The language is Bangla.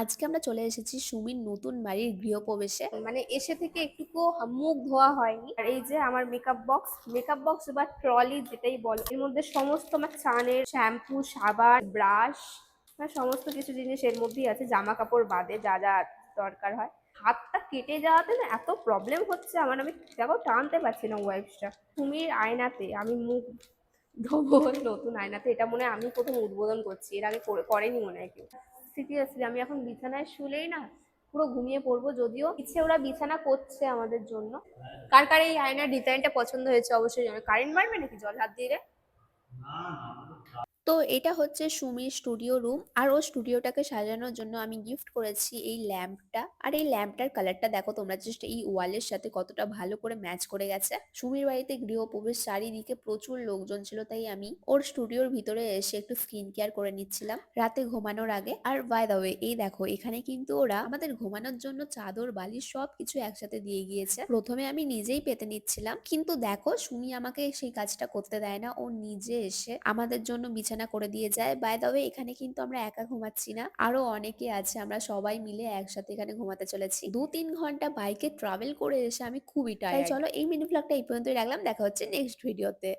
আজকে আমরা চলে এসেছি সুমির নতুন বাড়ির গৃহপ্রবেশে। মানে এসে থেকে একটুকু মুখ ধোয়া হয়নি। আর এই যে আমার মেকআপ বক্স মেকআপ বক্স বা ট্রলি যেটাই বল, এর মধ্যে সমস্ত আমার চানের শ্যাম্পু সাবান ব্রাশ সমস্ত কিছু জিনিস এর মধ্যেই আছে জামা কাপড় বাদে যা যা দরকার হয়। হাতটা কেটে যাওয়াতে না এত প্রবলেম হচ্ছে আমার, আমি দেখো টানতে পারছি না ওয়াইপসটা তুমির আয়নাতে, আমি মুখ ধোবো নতুন আয়নাতে, এটা মনে হয় আমি প্রথম উদ্বোধন করছি, এর আগে করেনি মনে হয় কেউ। সিরিয়াসলি আমি এখন বিছানায় শুলেই না পুরো ঘুমিয়ে পড়ব যদিও ইচ্ছে ওরা বিছানা করছে আমাদের জন্য কার কার এই আয়নার ডিজাইনটা পছন্দ হয়েছে অবশ্যই কারেন্ট মারবে নাকি জল হাত দিয়ে? তো এটা হচ্ছে সুমির স্টুডিও রুম আর ও স্টুডিওটাকে সাজানোর জন্য আমি গিফট করেছি এই ল্যাম্পটা। আর এই ল্যাম্পটার কালারটা দেখো তোমরা জাস্ট এই ওয়ালের সাথে কতটা ভালো করে ম্যাচ করে গেছে। সুমির বাড়িতে গৃহপ্রবেশ, চারিদিকে প্রচুর লোকজন ছিল তাই আমি ওর স্টুডিওর ভিতরে এসে একটু স্কিন কেয়ার করে নিচ্ছিলাম রাতে ঘুমানোর আগে। আর বাই দ্য ওয়ে এই দেখো এখানে কিন্তু ওরা আমাদের ঘুমানোর জন্য চাদর, বালিশ সব কিছু একসাথে দিয়ে গিয়েছে। প্রথমে আমি নিজেই পেতে নিচ্ছিলাম। কিন্তু দেখো সুমি আমাকে সেই কাজটা করতে দেয় না। ও নিজে এসে আমাদের জন্য বিছানা করে দিয়ে যায়। বাই তবে এখানে কিন্তু আমরা একা ঘুমাচ্ছি না। আরও অনেকে আছে আমরা সবাই মিলে একসাথে এখানে ঘুমাতে চলেছি। দু তিন ঘণ্টা বাইকে ট্রাভেল করে এসে আমি খুবই টায়ার্ড চলো এই মিনি ব্লগটা এই পর্যন্তই রাখলাম। দেখা হচ্ছে নেক্সট ভিডিওতে